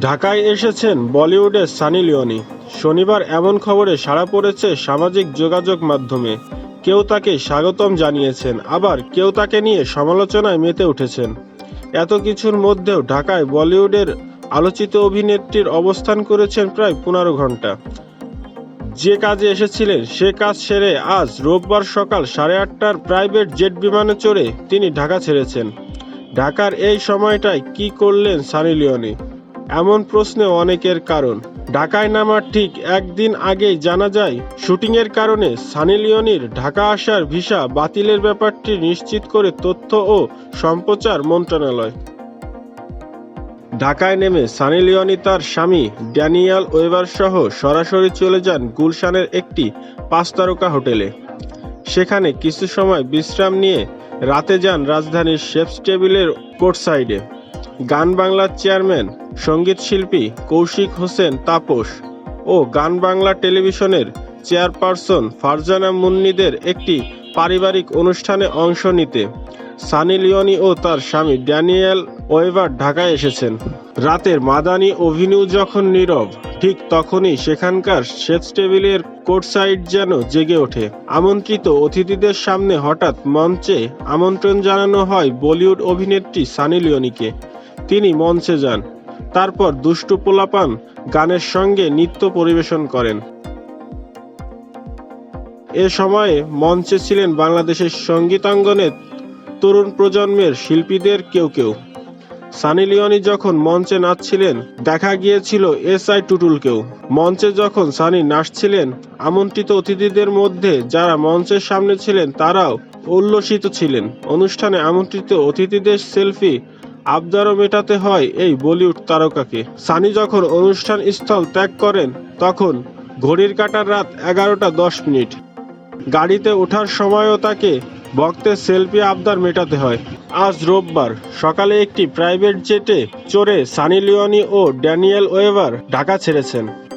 ঢাকায় এসেছেন বলিউডের সানি লিওনি। শনিবার এমন খবরে সাড়া পড়েছে সামাজিক যোগাযোগ মাধ্যমে। কেউ তাকে স্বাগতম জানিয়েছেন, আবার কেউ তাকে নিয়ে সমালোচনায় মেতে উঠেছেন। এত কিছুর মধ্যেও ঢাকায় বলিউডের আলোচিত অভিনেত্রীর অবস্থান করেছেন প্রায় পনেরো ঘণ্টা। যে কাজে এসেছিলেন, সে কাজ সেরে আজ রোববার সকাল সাড়ে আটটার প্রাইভেট জেট বিমানে চড়ে তিনি ঢাকা ছেড়েছেন। ঢাকার এই সময়টায় কি করলেন সানি লিওনি? এমন প্রশ্নে অনেকের কারণ। ঢাকায় নামার ঠিক একদিন আগেই জানা যায়, শুটিংয়ের কারণে সানি লিওনির ঢাকা আসার ভিসা বাতিলের ব্যাপারটি নিশ্চিত করে তথ্য ও সম্প্রচার মন্ত্রণালয়। ঢাকায় নেমে সানি লিওনি তার স্বামী ড্যানিয়াল ওয়েবার সহ সরাসরি চলে যান গুলশানের একটি পাঁচ তারকা হোটেলে। সেখানে কিছু সময় বিশ্রাম নিয়ে রাতে যান রাজধানীর শেফস টেবিলের কোর্ট সাইডে গান বাংলার চেয়ারম্যান, সংগীত শিল্পী কৌশিক হোসেন তাপস ও গান বাংলা টেলিভিশনের চেয়ারপারসন ফারজানা মুন্নিদের একটি পারিবারিক অনুষ্ঠানে অংশ নিতে সানি লিওনি ও তার স্বামী ড্যানিয়েল ওয়েভার ঢাকায় এসেছেন। রাতের মাদানি অভিনিউ যখন নীরব, ঠিক তখনই সেখানকার শেফস টেবিলের কোর্টসাইড যেন জেগে ওঠে। আমন্ত্রিত অতিথিদের সামনে হঠাৎ মঞ্চে আমন্ত্রণ জানানো হয় বলিউড অভিনেত্রী সানি লিওনিকে। তিনি মঞ্চে যান। তারপর দুষ্টু পোলাপান গানের সঙ্গে নৃত্য পরিবেশন করেন। এ সময়ে মঞ্চে ছিলেন বাংলাদেশের সঙ্গীতাঙ্গনের তরুণ প্রজন্মের শিল্পীদের কেউ কেউ। সানি লিওনি যখন মঞ্চে নাচছিলেন, দেখা গিয়েছিল এস আই টুটুলকেও। মঞ্চে যখন সানি নাচছিলেন, আমন্ত্রিত অতিথিদের মধ্যে যারা মঞ্চের সামনে ছিলেন, তারাও উল্লসিত ছিলেন। অনুষ্ঠানে আমন্ত্রিত অতিথিদের সেলফি আবদারও মেটাতে হয় এই বলিউড তারকাকে। সানি যখন অনুষ্ঠান স্থল ত্যাগ করেন, তখন ঘড়ির কাটার রাত এগারোটা দশ মিনিট। গাড়িতে ওঠার সময়ও তাকে ভক্তের সেলফি আবদার মেটাতে হয়। আজ রোববার সকালে একটি প্রাইভেট জেটে চড়ে সানি লিওনি ও ড্যানিয়েল ওয়েভার ঢাকা ছেড়েছেন।